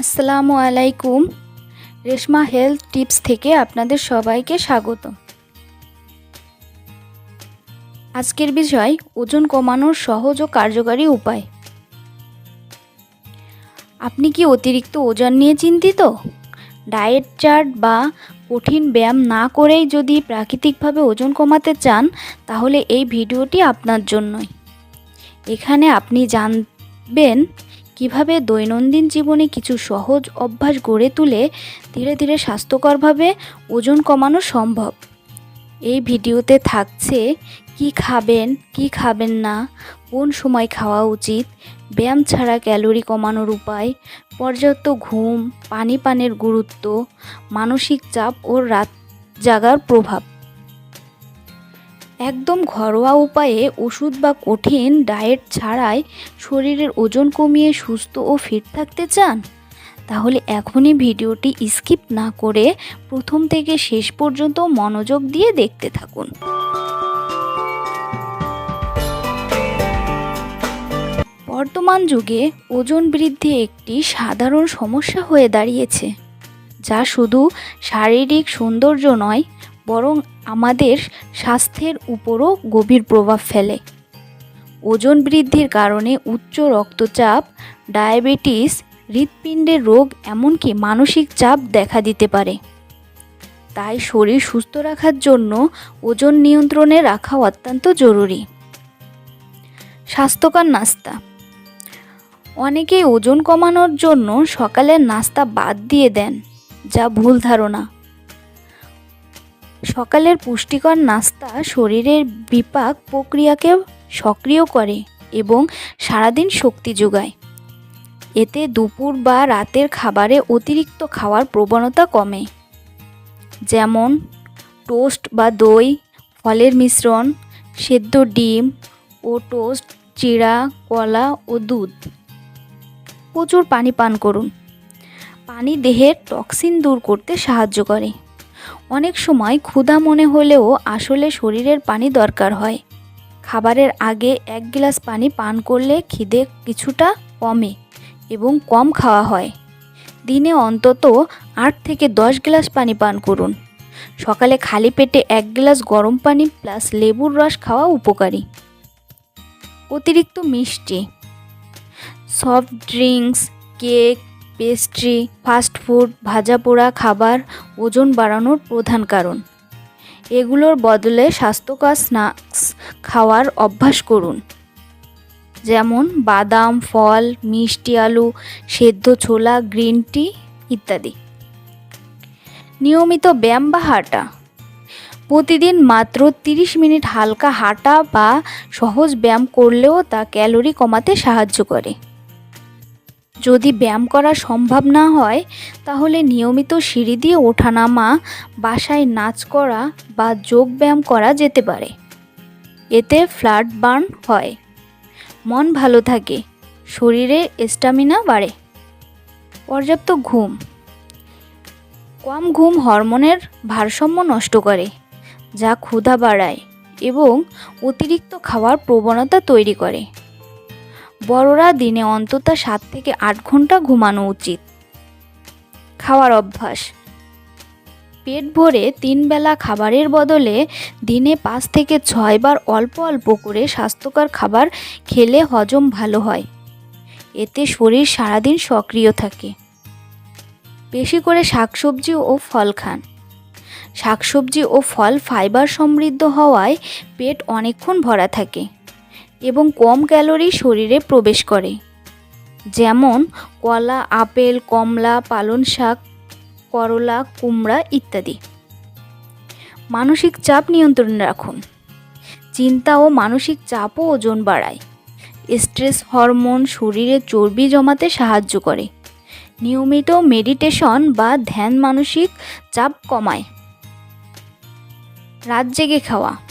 আসসালামু আলাইকুম। Reshma health tips থেকে আপনাদের সবাইকে স্বাগত। আজকের বিষয়, ওজন কমানোর সহজ ও কার্যকারী উপায়। আপনি কি অতিরিক্ত ওজন নিয়ে চিন্তিত? ডায়েট চার্ট বা কঠিন ব্যায়াম না করেই যদি প্রাকৃতিকভাবে ওজন কমাতে চান, তাহলে এই ভিডিওটি আপনার জন্যই। এখানে আপনি জানবেন কীভাবে দৈনন্দিন জীবনে কিছু সহজ অভ্যাস গড়ে তুলে ধীরে ধীরে স্বাস্থ্যকরভাবে ওজন কমানো সম্ভব? এই ভিডিওতে থাকছে, কি খাবেন কি খাবেন না, কোন সময় খাওয়া উচিত, ব্যায়াম ছাড়া ক্যালোরি কমানোর উপায়, পর্যাপ্ত ঘুম, পানি পানের গুরুত্ব, মানসিক চাপ ও রাত জাগার প্রভাব। একদম ঘরোয়া উপায়ে ওষুধ বা কঠিন ডায়েট ছাড়াই শরীরের ওজন কমিয়ে সুস্থ ও ফিট থাকতে চান? তাহলে এখনই ভিডিওটি স্কিপ না করে প্রথম থেকে শেষ পর্যন্ত মনোযোগ দিয়ে দেখতে থাকুন। বর্তমান যুগে ওজন বৃদ্ধি একটি সাধারণ সমস্যা হয়ে দাঁড়িয়েছে, যা শুধু শারীরিক সৌন্দর্য নয় বরং আমাদের স্বাস্থ্যের উপরও গভীর প্রভাব ফেলে। ওজন বৃদ্ধির কারণে উচ্চ রক্তচাপ, ডায়াবেটিস, হৃৎপিণ্ডের রোগ এমনকি মানসিক চাপ দেখা দিতে পারে। তাই শরীর সুস্থ রাখার জন্য ওজন নিয়ন্ত্রণে রাখা অত্যন্ত জরুরি। স্বাস্থ্যকর নাস্তা। অনেকেই ওজন কমানোর জন্য সকালের নাস্তা বাদ দিয়ে দেন, যা ভুল ধারণা। সকালের পুষ্টিকর নাস্তা শরীরের বিপাক প্রক্রিয়াকে সক্রিয় করে এবং সারাদিন শক্তি যোগায়। এতে দুপুর বা রাতের খাবারে অতিরিক্ত খাওয়ার প্রবণতা কমে। যেমন টোস্ট বা দই, ফলের মিশ্রণ, সেদ্ধ ডিম ও টোস্ট, চিড়া, কলা ও দুধ। প্রচুর পানি পান করুন। পানি দেহের টক্সিন দূর করতে সাহায্য করে। অনেক সময় ক্ষুধা মনে হলেও আসলে শরীরের পানি দরকার হয়। খাবারের আগে এক গ্লাস পানি পান করলে খিদে কিছুটা কমে এবং কম খাওয়া হয়। দিনে অন্তত আট থেকে দশ গ্লাস পানি পান করুন। সকালে খালি পেটে এক গ্লাস গরম পানি প্লাস লেবুর রস খাওয়া উপকারী। অতিরিক্ত মিষ্টি, soft drinks, cake pastry, fast food, ভাজা পোড়া, খাবার, ওজন বাড়ানোর প্রধান কারণ। এগুলোর বদলে স্বাস্থ্যকর স্ন্যাক্স খাওয়ার অভ্যাস করুন। যেমন বাদাম, ফল, মিষ্টি আলু, সেদ্ধ ছোলা, গ্রিন টি ইত্যাদি। নিয়মিত ব্যায়াম বা হাঁটা। প্রতিদিন মাত্র 30 মিনিট হালকা হাঁটা বা সহজ ব্যায়াম করলেও তা ক্যালোরি কমাতে সাহায্য করে। যদি ব্যায়াম করা সম্ভব না হয়, তাহলে নিয়মিত সিঁড়ি দিয়ে ওঠানামা, বাসায় নাচ করা বা যোগ ব্যায়াম করা যেতে পারে। এতে ফ্ল্যাট বার্ন হয়। মন ভালো থাকে। শরীরে স্টামিনা বাড়ে। পর্যাপ্ত ঘুম। কম ঘুম হরমোনের ভারসাম্য নষ্ট করে, যা ক্ষুধা বাড়ায় এবং অতিরিক্ত খাওয়ার প্রবণতা তৈরি করে। বড়রা দিনে অন্তত সাত থেকে আট ঘণ্টা ঘুমানো উচিত। খাওয়ার অভ্যাস। পেট ভরে তিন বেলা খাবারের বদলে দিনে পাঁচ থেকে ছয়বার অল্প অল্প করে স্বাস্থ্যকর খাবার খেলে হজম ভালো হয়। এতে শরীর সারাদিন সক্রিয় থাকে। বেশি করে শাকসবজি ও ফল খান। শাকসবজি ও ফল ফাইবার সমৃদ্ধ হওয়ায় পেট অনেকক্ষণ ভরা থাকে। এবং কম ক্যালোরি শরীরে প্রবেশ করে। যেমন কলা, আপেল, কমলা পালন শাক, করলা, কুমড়া ইত্যাদি। মানসিক চাপ নিয়ন্ত্রণে রাখুন। চিন্তা ও মানসিক চাপও ওজন বাড়ায়। স্ট্রেস হরমোন শরীরে চর্বি জমাতে সাহায্য করে। নিয়মিত মেডিটেশন বা ধ্যান মানসিক চাপ কমায়। রাত জেগে খাওয়া।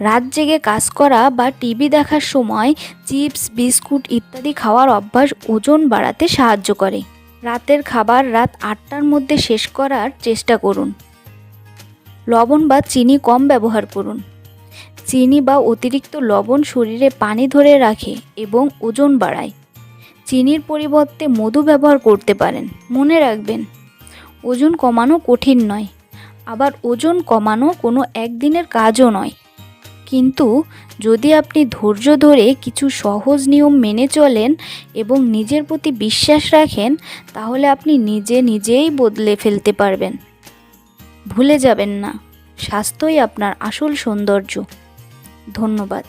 রাত জেগে কাজ করা বা টিভি দেখার সময় চিপস, বিস্কুট ইত্যাদি খাওয়ার অভ্যাস ওজন বাড়াতে সাহায্য করে। রাতের খাবার রাত আটটার মধ্যে শেষ করার চেষ্টা করুন। লবণ বা চিনি কম ব্যবহার করুন। চিনি বা অতিরিক্ত লবণ শরীরে পানি ধরে রাখে এবং ওজন বাড়ায়। চিনির পরিবর্তে মধু ব্যবহার করতে পারেন। মনে রাখবেন, ওজন কমানো কঠিন নয়। আবার ওজন কমানো কোনো একদিনের কাজও নয়। কিন্তু যদি আপনি ধৈর্য ধরে কিছু সহজ নিয়ম মেনে চলেন এবং নিজের প্রতি বিশ্বাস রাখেন, তাহলে আপনি নিজে নিজেই বদলে ফেলতে পারবেন। ভুলে যাবেন না। স্বাস্থ্যই আপনার আসল সৌন্দর্য। ধন্যবাদ।